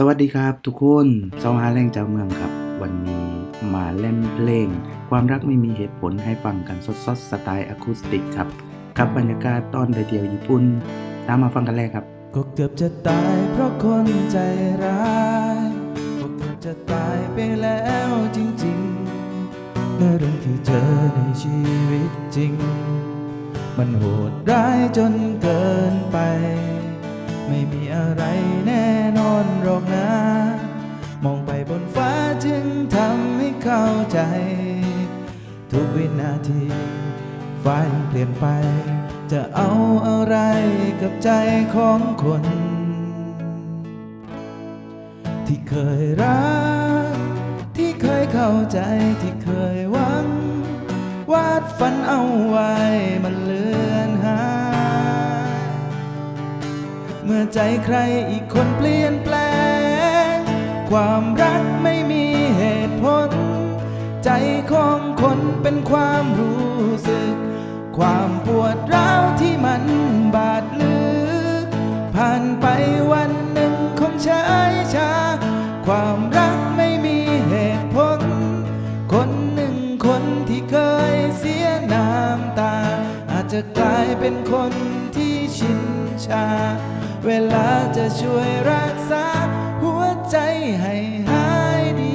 สวัสดีครับทุกคนเจ้าหาแรงเจ้าเมืองครับ วันนี้มาเล่นเพลง ความรักไม่มีเหตุผลให้ฟังกันสดๆสไตล์อะคูสติกครับกับบรรยากาศตอนเดียวญี่ปุ่น ตามมาฟังกันเลยครับ ก็เกือบจะตายเพราะคนใจร้ายก็เกือบจะตายไปแล้วจริงๆเมื่อเรื่องที่เจอในชีวิตจริง มันโหดร้ายจนเกินไป ไม่มีอะไรแน่นอน จึงทำให้เข้าใจ ทุกวินาทีฟ้ายังเปลี่ยนไป จะเอาอะไรกับใจของคน ที่เคยรัก ที่เคยเข้าใจที่เคยหวัง วาดฝันเอาไว้มันเลือนหาย เมื่อใจใครอีกคนเปลี่ยนแปลง ความรักไม่มีเหตุผล ใจของคนเป็นความรู้สึก ความปวดร้าวที่มันบาดลึก ผ่านไปวันหนึ่งคงช้าช้าความรักไม่มีเหตุผล คนหนึ่งคนที่เคยเสียน้ำตา อาจจะกลายเป็นคนที่ชินชา เวลาจะช่วยรักษา ให้หายดี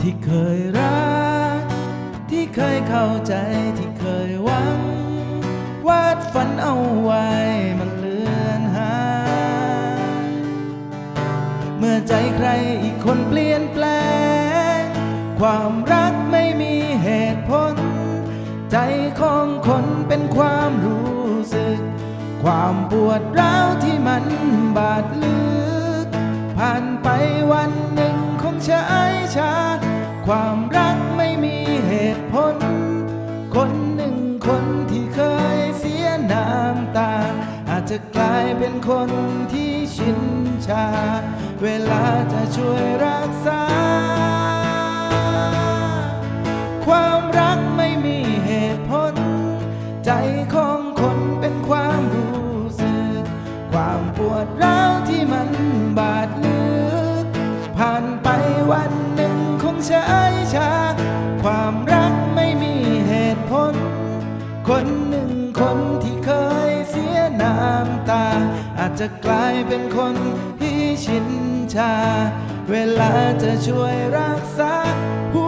ที่เคยรัก ที่เคยเข้าใจที่เคยหวัง วาดฝันเอาไว้ ใจใครอีกคนเปลี่ยนแปลง ความรักไม่มีเหตุผล ใจของคนเป็นความรู้สึก ความปวดร้าวที่มันบาดลึก ผ่านไปวันหนึ่งคงช้าช้าความรักไม่มีเหตุผล คนหนึ่งคนที่เคยเสียน้ำตา อาจจะกลายเป็นคนที่ ชินชา เวลาจะช่วยรักษา ความรักไม่มีเหตุผล ใจของคนเป็นความรู้สึก ความปวดร้าวที่มันบาดลึก ผ่านไปวันหนึ่งคงช้า คนที่เคยเสียน้ำตา อาจจะกลายเป็นคนที่ชินชา เวลาจะช่วยรักษาหัว